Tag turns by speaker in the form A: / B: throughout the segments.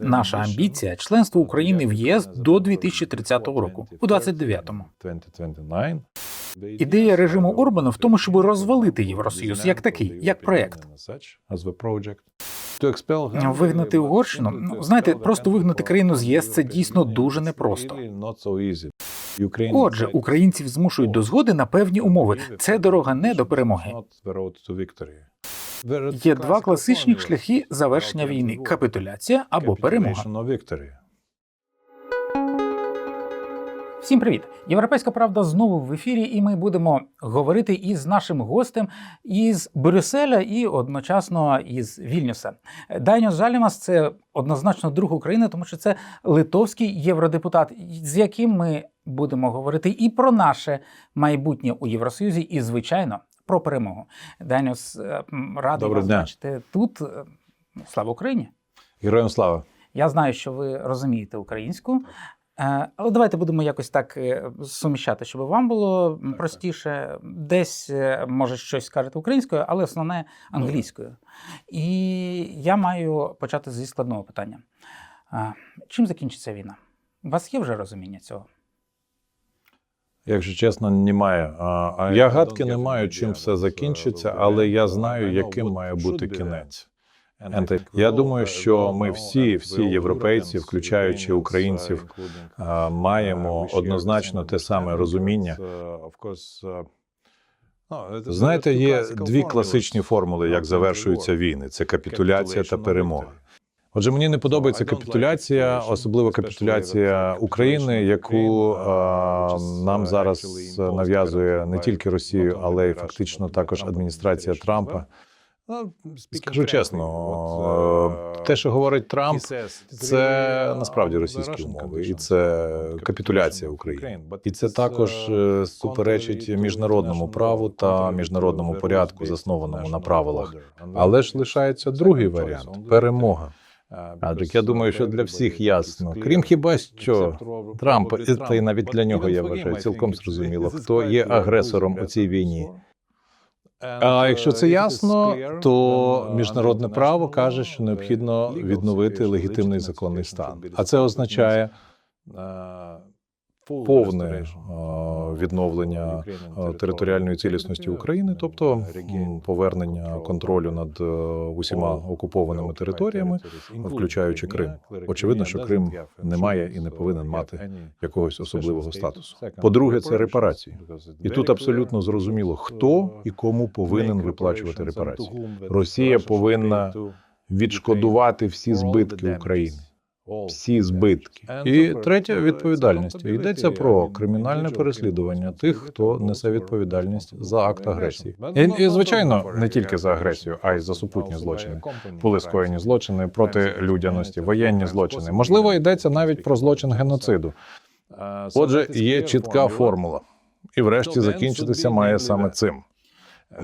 A: Наша амбіція членство України в ЄС до 2030 року, у 29-му. Ідея режиму Орбана в тому, щоб розвалити Євросоюз як такий, як проект. Вигнати Угорщину, ну знаєте, просто вигнати країну з ЄС це дійсно дуже непросто. Отже, українців змушують до згоди на певні умови. Це дорога не до перемоги. Є два класичні шляхи завершення війни: капітуляція або перемога. Всім привіт! Європейська правда знову в ефірі, і ми будемо говорити із нашим гостем із Брюсселя і одночасно із Вільнюса. Дайньос Жалімас це однозначно друг України, тому що це литовський євродепутат, з яким ми будемо говорити і про наше майбутнє у Євросоюзі, і звичайно про перемогу. Дайньос, е, радий вас
B: дня.
A: бачити тут. Е, Слава Україні!
B: Героям слава.
A: Я знаю, що ви розумієте українську. Е, Але давайте будемо якось так суміщати, щоб вам було простіше. Десь може щось скажете українською, але основне англійською. І я маю почати зі складного питання. Чим закінчиться війна? У вас є вже розуміння цього?
B: Якщо чесно, немає. Я гадки не маю, чим все закінчиться, але я знаю, яким має бути кінець. Я думаю, що ми всі, всі європейці, включаючи українців, маємо однозначно те саме розуміння. Знаєте, є дві класичні формули, як завершуються війни: це капітуляція та перемога. Отже, мені не подобається капітуляція, особливо капітуляція України, яку е, нам зараз нав'язує не тільки Росію, але й фактично також адміністрація Трампа. Скажу чесно, те, що говорить Трамп, це насправді російські умови, і це капітуляція України. І це також е, суперечить міжнародному праву та міжнародному порядку, заснованому на правилах. Але ж лишається другий варіант перемога. Адже я думаю, що для всіх ясно, крім хіба що Трамп, та й навіть для нього я вважаю цілком зрозуміло, хто є агресором у цій війні. А якщо це ясно, то міжнародне право каже, що необхідно відновити легітимний законний стан. А це означає повне е, відновлення е, територіальної цілісності України, тобто повернення контролю над е, усіма окупованими територіями, включаючи Крим. Очевидно, що Крим не має і не повинен мати якогось особливого статусу. По-друге, це репарації. І тут абсолютно зрозуміло, хто і кому повинен виплачувати репарації. Росія повинна відшкодувати всі збитки України. Всі збитки. І третя відповідальність. Йдеться про кримінальне переслідування тих, хто несе відповідальність за акт агресії. І, і звичайно, не тільки за агресію, а й за супутні злочини. Були скоєні злочини проти людяності, воєнні злочини. Можливо, йдеться навіть про злочин геноциду. Отже, є чітка формула, і врешті закінчитися має саме цим.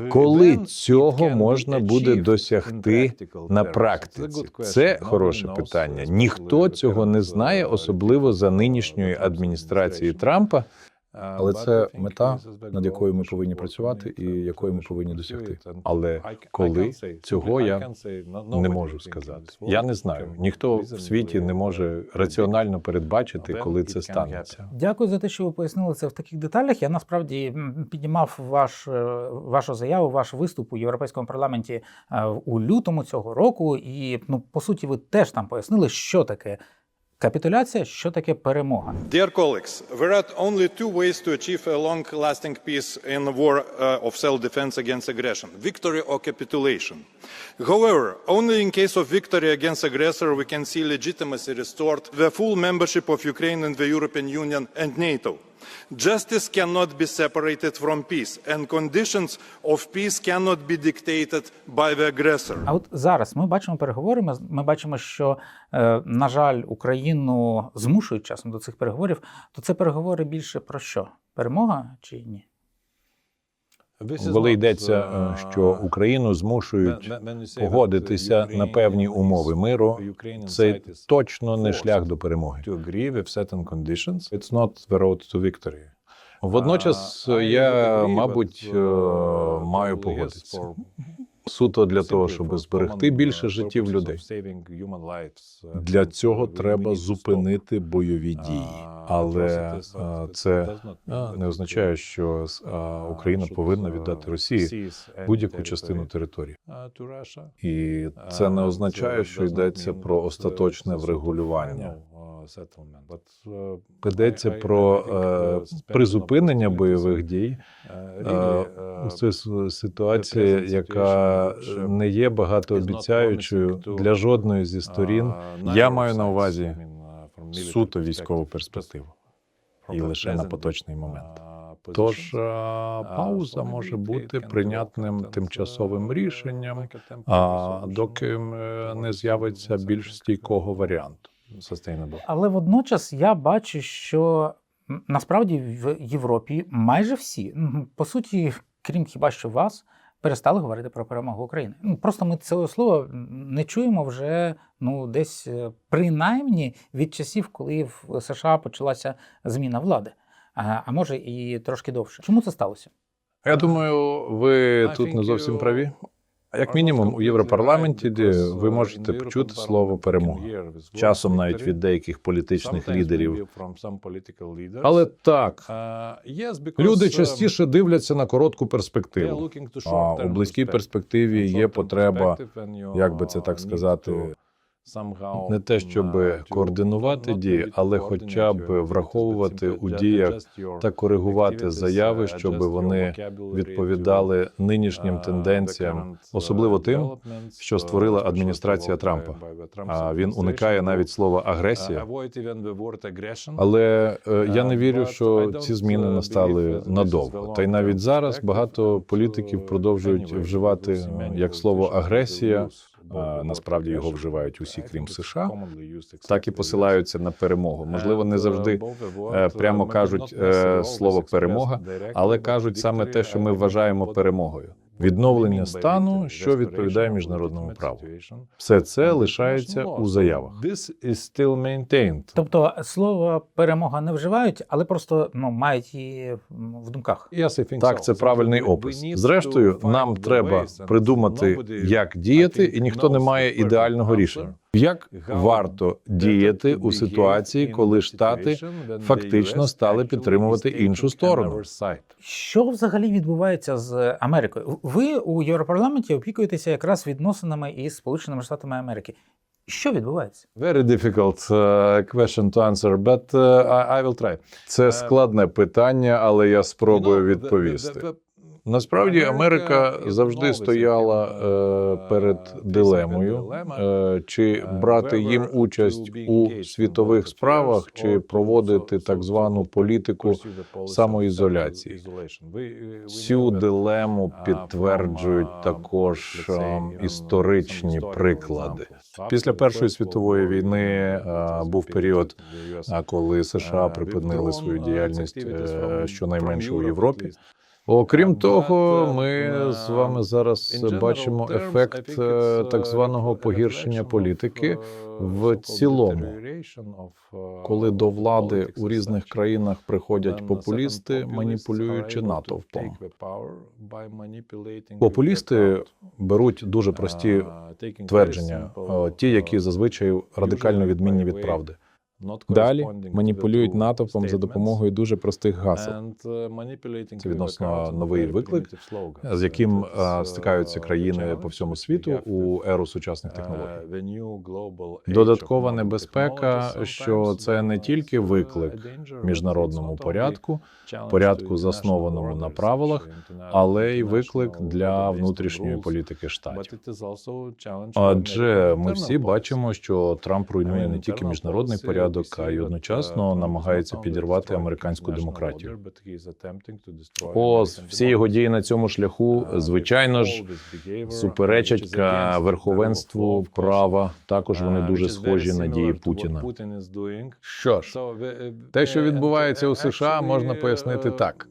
B: Коли цього можна буде досягти на практиці? Це хороше питання. Ніхто цього не знає, особливо за нинішньої адміністрації Трампа. Але це мета, над якою ми повинні працювати, і якої ми повинні досягти. Але коли цього я не можу сказати. Я не знаю. Ніхто в світі не може раціонально передбачити, коли це станеться.
A: Дякую за те, що ви пояснили це в таких деталях. Я насправді піднімав ваш, е, вашу заяву, ваш виступ у Європейському парламенті е, у лютому цього року. І ну, по суті, ви теж там пояснили, що таке капітуляція, що таке перемога.
C: Dear colleagues, there are only two ways to achieve a long lasting peace in a war uh, of self defense against aggression victory or capitulation. However, only in case of victory against aggressor we can see legitimacy restored, the full membership of Ukraine in the European Union and NATO. Justice cannot be separated from peace, and conditions of peace cannot be dictated by the aggressor.
A: А от зараз ми бачимо переговори. Ми, бачимо, що, е, на жаль, Україну змушують часом до цих переговорів. То це переговори більше про що? Перемога чи ні?
B: Коли йдеться, е, що Україну змушують погодитися на певні умови миру, це точно не шлях до перемоги. It's not the road to victory. Водночас я, мабуть, е, маю погодитися. Суто для того, щоб зберегти більше життів людей. Для цього треба зупинити бойові дії, але це не означає, що Україна повинна віддати Росії будь-яку частину території. І це не означає, що йдеться про остаточне врегулювання. Йдеться про е, призупинення бойових дій. Е, Це с- ситуація, яка не є багатообіцяючою для жодної зі сторін. Я маю на увазі суто військову перспективу і лише на поточний момент. Тож е, пауза може бути прийнятним тимчасовим рішенням, а доки е, не з'явиться більш стійкого варіанту. Sustainable.
A: Але водночас я бачу, що насправді в Європі майже всі, по суті, крім хіба що вас, перестали говорити про перемогу України. Ну, Просто ми цього слова не чуємо вже ну, десь е, принаймні від часів, коли в США почалася зміна влади. А, а може і трошки довше. Чому це сталося?
B: Я думаю, ви тут не зовсім праві. Як мінімум, у Європарламенті де ви можете почути слово перемога. Часом навіть від деяких політичних лідерів. Але так, люди частіше дивляться на коротку перспективу. А у близькій перспективі є потреба, як би це так сказати, не те, щоб координувати дії, але хоча б враховувати у діях та коригувати заяви, щоб вони відповідали нинішнім тенденціям, особливо тим, що створила адміністрація Трампа. А він уникає навіть слова агресія. Але е, я не вірю, що ці зміни настали надовго. Та й навіть зараз багато політиків продовжують вживати як слово агресія. Насправді його вживають усі, крім США. Так і посилаються на перемогу. Можливо, не завжди е, прямо кажуть е, слово перемога, але кажуть саме те, що ми вважаємо перемогою. Відновлення стану, що відповідає міжнародному праву. Все це лишається у заявах. This is still maintained.
A: Тобто слово перемога не вживають, але просто ну, мають її в думках.
B: Так, це правильний опис. Зрештою, нам треба придумати, як діяти, і ніхто не має ідеального рішення. Як варто діяти у ситуації, коли штати фактично стали підтримувати іншу сторону?
A: Що взагалі відбувається з Америкою? Ви у Європарламенті опікуєтеся якраз відносинами із Сполученими Штатами Америки. Що відбувається?
B: Very difficult uh, question to answer, but uh, I, I will try. Це складне питання, але я спробую відповісти. Насправді Америка завжди стояла е, перед дилемою, е, чи брати їм участь у світових справах, чи проводити так звану політику самоізоляції. Цю дилему підтверджують також е, історичні приклади. Після Першої світової війни е, був період, а коли США припинили свою діяльність е, щонайменше у Європі. Окрім того, ми з вами зараз бачимо ефект е, так званого погіршення політики в цілому. Коли до влади у різних країнах приходять популісти, маніпулюючи натовпом. Популісти беруть дуже прості твердження, е, ті, які зазвичай радикально відмінні від правди. Далі маніпулюють натовпом за допомогою дуже простих гасел.
D: Це відносно новий виклик,
B: з яким е, стикаються країни по всьому світу у еру сучасних технологій. Додаткова небезпека, що це не тільки виклик міжнародному порядку, порядку, заснованому на правилах, але й виклик для внутрішньої політики штатів. Адже ми всі бачимо, що Трамп руйнує не тільки міжнародний порядок, а й одночасно намагається підірвати американську демократію. Ось всі його дії на цьому шляху, звичайно ж, суперечать ка верховенству права. Також вони дуже схожі на дії Путіна. Що ж, те, що відбувається у США, можна пояснити так.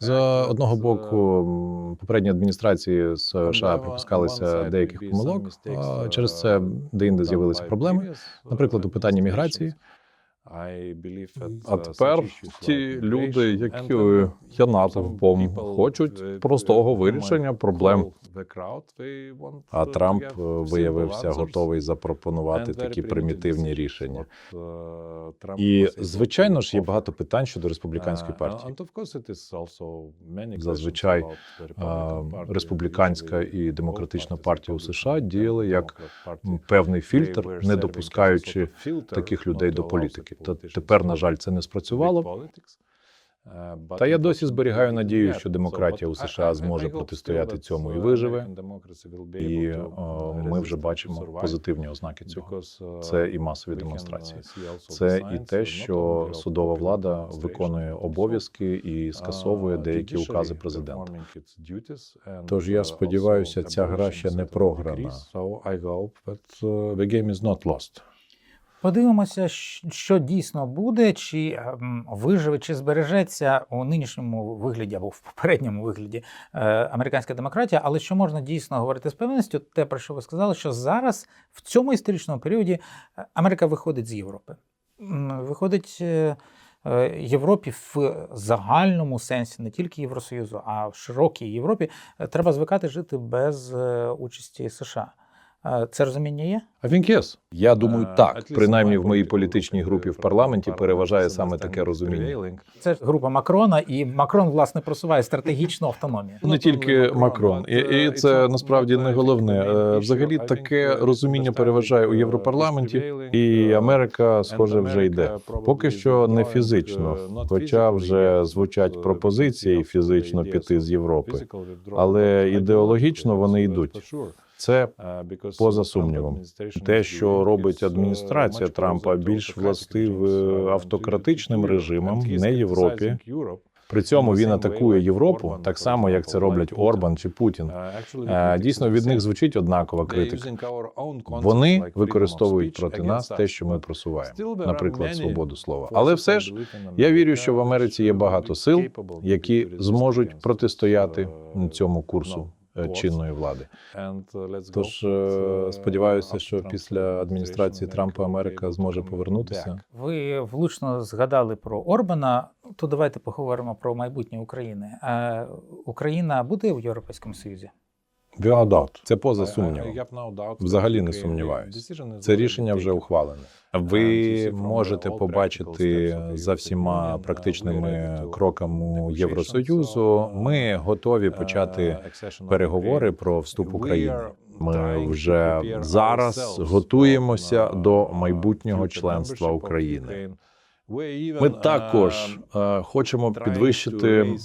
B: За одного боку, попередні адміністрації США припускалися деяких помилок. Через це деінде з'явилися проблеми, наприклад, у питанні міграції.
D: А тепер ті люди, які є натовпом, хочуть простого вирішення проблем.
B: А Трамп е, виявився готовий запропонувати такі примітивні рішення. І звичайно ж є багато питань щодо республіканської партії. Зазвичай республіканська і демократична партія у США діяли як певний фільтр, не допускаючи таких людей до політики. Та тепер, на жаль, це не спрацювало. Та я досі зберігаю надію, що демократія у США зможе протистояти цьому і виживе. І ми вже бачимо позитивні ознаки цього. Це і масові демонстрації. Це і те, що судова влада виконує обов'язки і скасовує деякі укази президента. Тож я сподіваюся, ця гра ще не програна. The game is not lost.
A: Подивимося, що дійсно буде, чи ем, виживе, чи збережеться у нинішньому вигляді або в попередньому вигляді е, американська демократія. Але що можна дійсно говорити з певністю, те про що ви сказали, що зараз в цьому історичному періоді е, Америка виходить з Європи. Виходить е, Європі в загальному сенсі, не тільки Євросоюзу, а в широкій Європі треба звикати жити без участі США. Це розуміння є?
B: I think yes. Я думаю, так. Принаймні, в моїй політичній групі в парламенті переважає саме таке розуміння.
A: Це група Макрона, і Макрон власне просуває стратегічну автономію.
B: Не тільки Макрон, і, і це насправді не головне. Е, Взагалі таке розуміння переважає у Європарламенті, і Америка, схоже, вже йде. Поки що не фізично, хоча вже звучать пропозиції фізично піти з Європи. Але ідеологічно вони йдуть. Це поза сумнівом. Те, що робить адміністрація Трампа, більш властив е, автократичним режимам, не Європі. При цьому він атакує Європу так само, як це роблять Орбан чи Путін. Е, Дійсно, від них звучить однакова критика. Вони використовують проти нас те, що ми просуваємо, наприклад, свободу слова. Але все ж я вірю, що в Америці є багато сил, які зможуть протистояти цьому курсу чинної влади. Тож е, сподіваюся, що після адміністрації Трампа Америка зможе повернутися.
A: Ви влучно згадали про Орбана. То давайте поговоримо про майбутнє України. Е, Україна буде в Європейському Союзі?
B: Doubt. Це поза сумнівом. Взагалі не сумніваюсь. Це рішення вже ухвалене. Ви можете побачити за всіма практичними кроками Євросоюзу. Ми готові почати переговори про вступ України. Ми вже зараз готуємося до майбутнього членства України. Ми також е, хочемо підвищити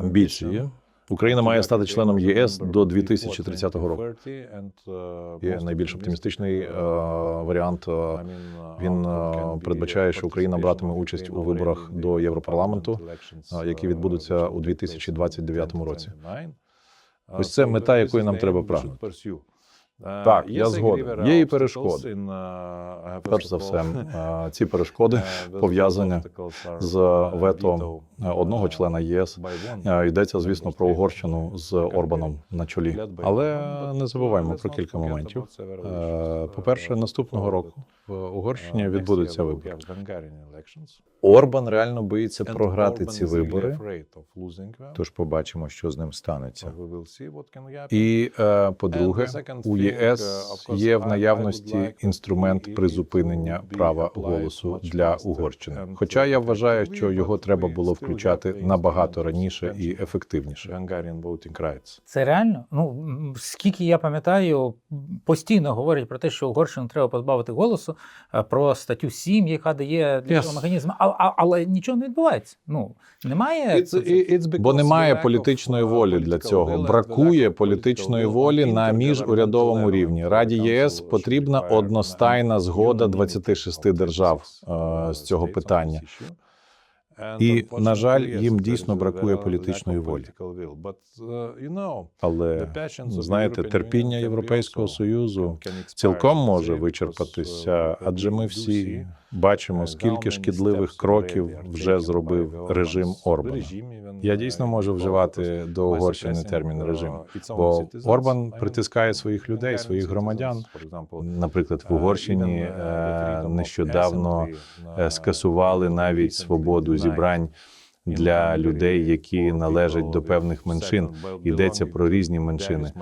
B: амбіції. Україна має стати членом ЄС до 2030 року. Є найбільш оптимістичний е, варіант. е, Він е, передбачає, що Україна братиме участь у виборах до Європарламенту, е, які відбудуться у 2029 році. Ось це мета, якої нам треба прагнути.
D: Так, я згоден.
B: Є і перешкоди. Перш за все, е, ці перешкоди пов'язані з вето е, одного члена ЄС. Е, Йдеться, звісно, про Угорщину з Орбаном на чолі. Але не забуваємо про кілька моментів. Е, По-перше, наступного року в Угорщині відбудуться вибори. Орбан реально боїться програти ці вибори. Тож побачимо, що з ним станеться. І е, по-друге, у ЄС є в наявності інструмент призупинення права голосу для Угорщини. Хоча я вважаю, що його треба було включати набагато раніше і ефективніше.
A: Це реально? Ну скільки я пам'ятаю, постійно говорять про те, що Угорщину треба позбавити голосу, е, про статтю 7, яка дає для
B: Yes.
A: цього механізм, а, а, але нічого не відбувається. Ну немає
B: Бо немає політичної волі для цього. Бракує політичної волі на міжурядовому рівні. Раді ЄС потрібна одностайна згода 26 держав е, з цього питання.
D: І, на жаль, їм дійсно бракує політичної волі.
B: Але знаєте, терпіння Європейського союзу цілком може вичерпатися, адже ми всі бачимо, скільки шкідливих кроків вже зробив режим Орбана. Я дійсно можу вживати до Угорщини термін режим, бо Орбан притискає своїх людей, своїх громадян. Наприклад, в Угорщині е, нещодавно е, скасували навіть свободу зібрань для людей, які належать до певних меншин. Йдеться про різні меншини.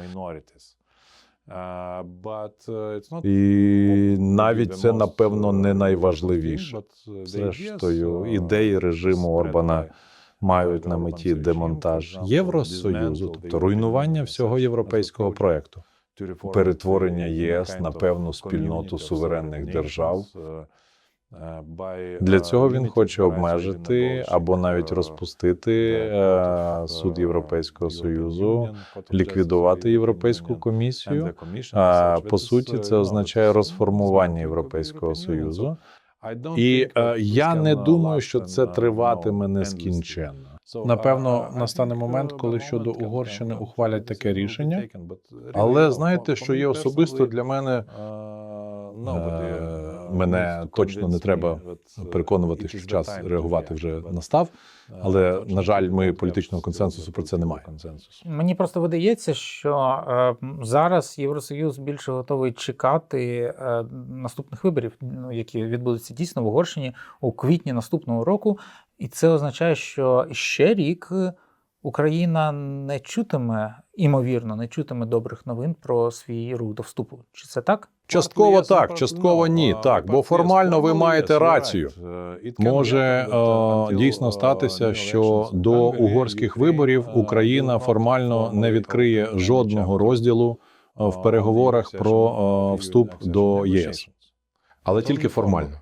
B: І навіть це, напевно, не найважливіше. Зрештою, ідеї режиму Орбана мають на меті демонтаж Євросоюзу, тобто руйнування всього європейського проекту, перетворення ЄС на певну спільноту суверенних держав. Для цього він хоче обмежити або навіть розпустити е, суд Європейського союзу, ліквідувати європейську комісію. По суті, це означає розформування Європейського союзу. І е, я не думаю, що це триватиме нескінченно. Напевно, настане момент, коли щодо Угорщини ухвалять таке рішення. Але знаєте, що є особисто для мене. Е, Мене точно не треба переконувати, що час реагувати вже настав. Але на жаль, ми політичного консенсусу про це немає.
A: Мені просто видається, що е, зараз Євросоюз більше готовий чекати е, наступних виборів, ну, які відбудуться дійсно в Угорщині у квітні наступного року. І це означає, що ще рік е, Україна не чутиме, імовірно, не чутиме добрих новин про свій рух до вступу. Чи це так?
B: Частково так, частково ні. Так, бо формально ви маєте рацію. Може е, дійсно статися, що до угорських виборів Україна формально не відкриє жодного розділу е, в переговорах про е, вступ до ЄС, але тільки формально.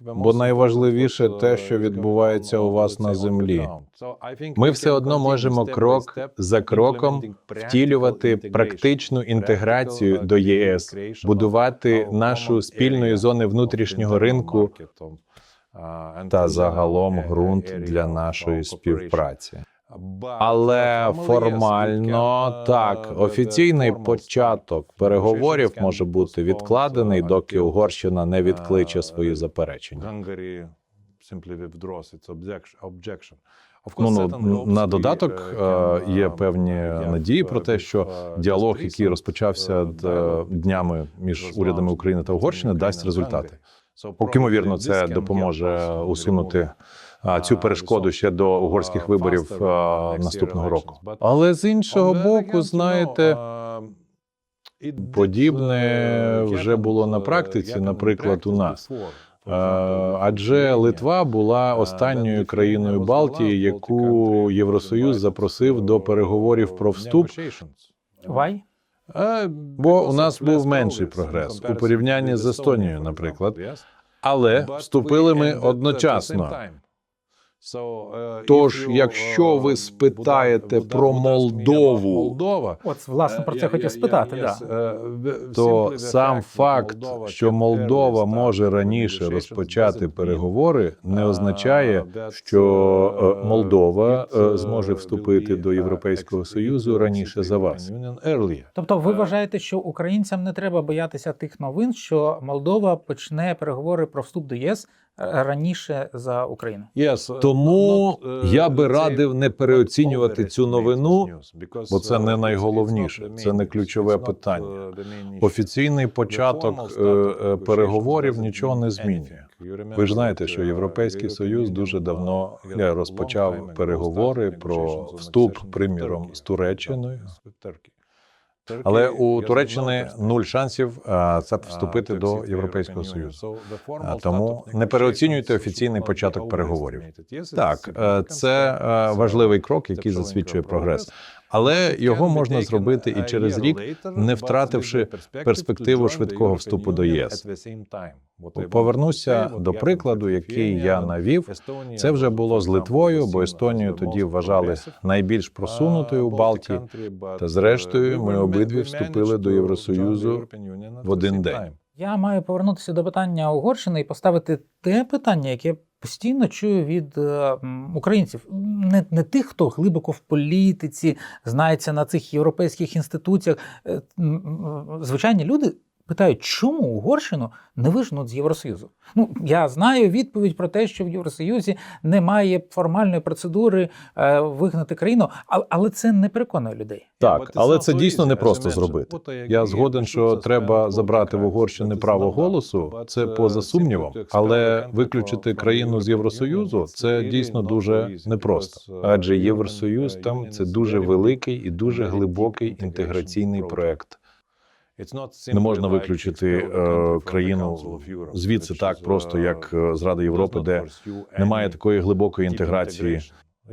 B: Бо найважливіше те, що відбувається у вас на землі. Ми все одно можемо крок за кроком втілювати практичну інтеграцію до ЄС, будувати нашу спільної зони внутрішнього ринку та загалом ґрунт для нашої співпраці. Але формально так, офіційний початок переговорів може бути відкладений, доки Угорщина не відкличе свої заперечення. Ну, ну, на додаток е, є певні надії про те, що діалог, який розпочався днями між урядами України та Угорщини, дасть результати. Поки ймовірно, це допоможе усунути цю перешкоду ще до угорських виборів е, наступного року. Але з іншого боку, знаєте, подібне вже було на практиці, наприклад, у нас. Е, Адже Литва була останньою країною Балтії, яку Євросоюз запросив до переговорів про вступ.
A: Вай?
B: Е, Бо у нас був менший прогрес у порівнянні з Естонією, наприклад. Але вступили ми одночасно. Тож, якщо ви спитаєте про Молдову,
A: От, власне, про це хотів спитати. Да.
B: то сам факт, що Молдова може раніше розпочати переговори, не означає, що е, Молдова е, зможе вступити до Європейського союзу раніше за вас.
A: Тобто, ви вважаєте, що українцям не треба боятися тих новин, що Молдова почне переговори про вступ до ЄС раніше за Україну?
B: Тому я би радив не переоцінювати цю новину, бо це не найголовніше, це не ключове питання. Офіційний початок е, е, переговорів нічого не змінює. Ви ж знаєте, що Європейський Союз дуже давно е, розпочав переговори про вступ, приміром, з Туреччиною. Але у Туреччини нуль шансів е, це вступити до Європейського союзу. Тому не переоцінюйте офіційний початок переговорів. Так, е, це е, важливий крок, який засвідчує прогрес. Але його можна зробити і через рік, не втративши перспективу швидкого вступу до ЄС. Повернуся до прикладу, який я навів. Це вже було з Литвою, бо Естонію тоді вважали найбільш просунутою у Балтії. Та зрештою, ми обидві вступили до Євросоюзу в один день.
A: Я маю повернутися до питання Угорщини і поставити те питання, яке постійно чую від е, українців, не, не тих, хто глибоко в політиці, знається на цих європейських інституціях. Е, Звичайні люди питають, чому Угорщину не виженуть з Євросоюзу? Ну я знаю відповідь про те, що в Євросоюзі немає формальної процедури е, вигнати країну, але, але це не переконує людей.
B: Так, але це дійсно непросто зробити. Я згоден, що треба забрати в Угорщини право голосу. Це поза сумнівом, але виключити країну з Євросоюзу це дійсно дуже непросто. Адже Євросоюз там це дуже великий і дуже глибокий інтеграційний проект. Не можна виключити е, країну звідси так просто, як е, з Ради Європи, де немає такої глибокої інтеграції.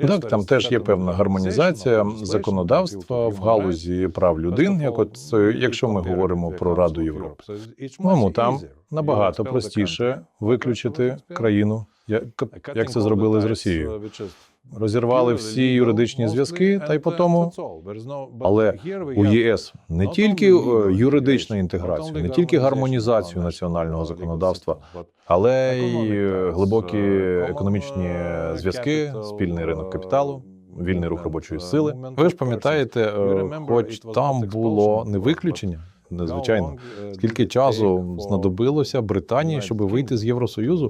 B: Так, там теж є певна гармонізація законодавства в галузі прав людин. Як от е, якщо ми говоримо про Раду Європи, тому там набагато простіше виключити країну, як, як це зробили з Росією. Розірвали всі юридичні зв'язки, та й по тому. Але у ЄС не тільки е, юридичну інтеграцію, не тільки гармонізацію національного законодавства, але й е, глибокі економічні зв'язки, спільний ринок капіталу. Вільний рух робочої сили. Ви ж пам'ятаєте, е, хоч там було не виключення, незвичайно. Скільки часу знадобилося Британії, щоб вийти з Євросоюзу?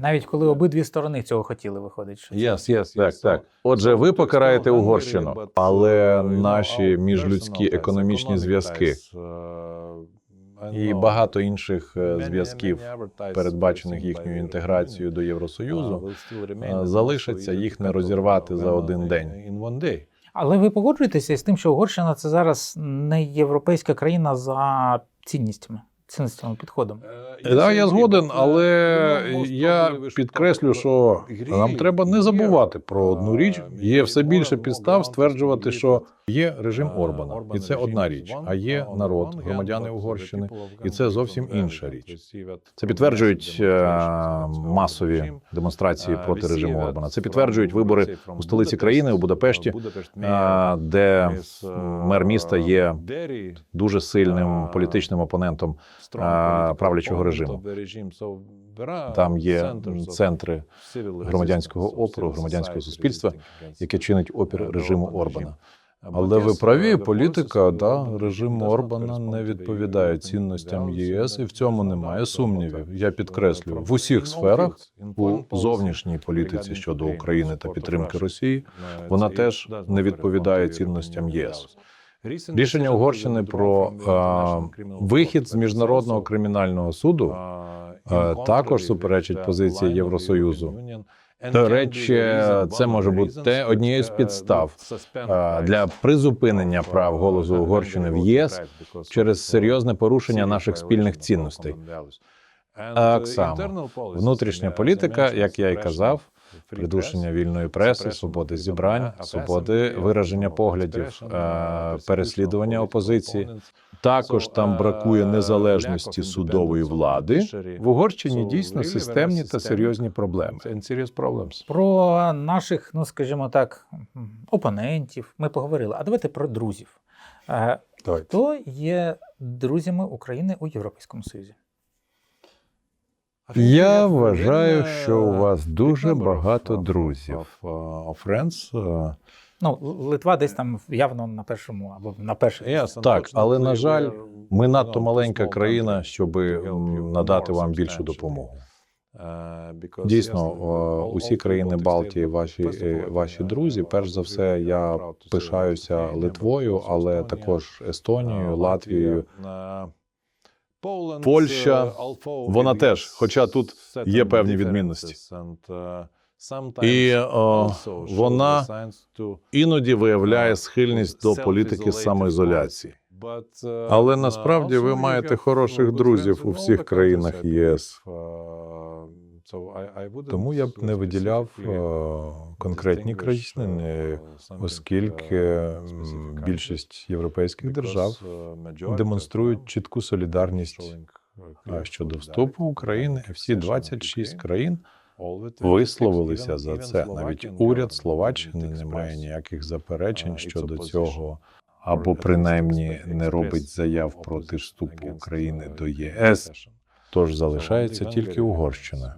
A: Навіть коли обидві сторони цього хотіли, виходить. Що
B: Yes, yes, так, так. Отже, ви покараєте Угорщину, але наші міжлюдські економічні зв'язки і багато інших е, зв'язків, передбачених їхньою інтеграцією до Євросоюзу, е, залишаться їх не розірвати за один день.
A: Але ви погоджуєтеся з тим, що Угорщина це зараз не європейська країна за цінностями, цінностями підходом.
B: Так, я згоден, але я підкреслю, що нам треба не забувати про одну річ. Є все більше підстав стверджувати, що є режим Орбана, і це одна річ. А є народ, громадяни Угорщини, і це зовсім інша річ. Це підтверджують е, масові демонстрації проти режиму Орбана. Це підтверджують вибори у столиці країни у Будапешті, е, де мер міста є дуже сильним політичним опонентом е, правлячого режиму. Там є центри громадянського опору, громадянського суспільства, яке чинить опір режиму Орбана. Але ви праві, політика да, режиму Орбана не відповідає цінностям ЄС, і в цьому немає сумнівів. Я підкреслюю в усіх сферах у зовнішній політиці щодо України та підтримки Росії. Вона теж не відповідає цінностям ЄС. Рішення Угорщини про е, вихід з міжнародного кримінального суду е, також суперечить позиції Євросоюзу. До речі, це може бути однією з підстав е, для призупинення прав голосу Угорщини в ЄС через серйозне порушення наших спільних цінностей. Так само внутрішня політика, як я і казав, придушення вільної преси, свободи зібрань, свободи вираження поглядів, е, переслідування опозиції. Також там бракує незалежності судової влади. В Угорщині дійсно системні та серйозні проблеми.
A: Про наших, ну скажімо так, опонентів ми поговорили. А давайте про друзів. Е,
B: Давайте.
A: Хто є друзями України у Європейському Союзі?
B: Я вважаю, що у вас дуже багато друзів. Friends, е,
A: Ну, Литва десь там явно на першому або на першому.
B: Так, але на жаль, ми надто маленька країна, щоб надати вам більшу допомогу. Дійсно, усі країни Балтії, ваші е, ваші друзі. Перш за все, я пишаюся Литвою, але також Естонією, Латвією.
D: Польща, вона теж, хоча тут є певні відмінності.
B: І о, вона іноді виявляє схильність до політики самоізоляції. Але насправді ви маєте хороших друзів у всіх країнах ЄС. Тому я б не виділяв е, конкретні країни, оскільки більшість європейських держав демонструють чітку солідарність щодо вступу України. Всі 26 країн висловилися за це. Навіть уряд Словаччини не має ніяких заперечень щодо цього, або принаймні не робить заяв проти вступу України до ЄС. Тож залишається тільки Угорщина,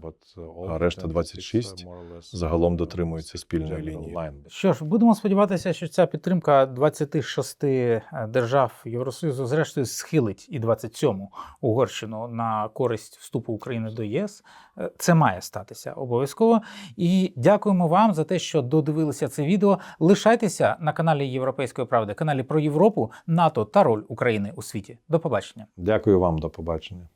B: а решта 26 загалом дотримуються спільної лінії.
A: Що ж, будемо сподіватися, що ця підтримка 26 держав Євросоюзу зрештою схилить і 27-му Угорщину на користь вступу України до ЄС. Е, Це має статися обов'язково. І дякуємо вам за те, що додивилися це відео. Лишайтеся на каналі Європейської правди, каналі про Європу, НАТО та роль України у світі. До побачення.
B: Дякую вам, до побачення.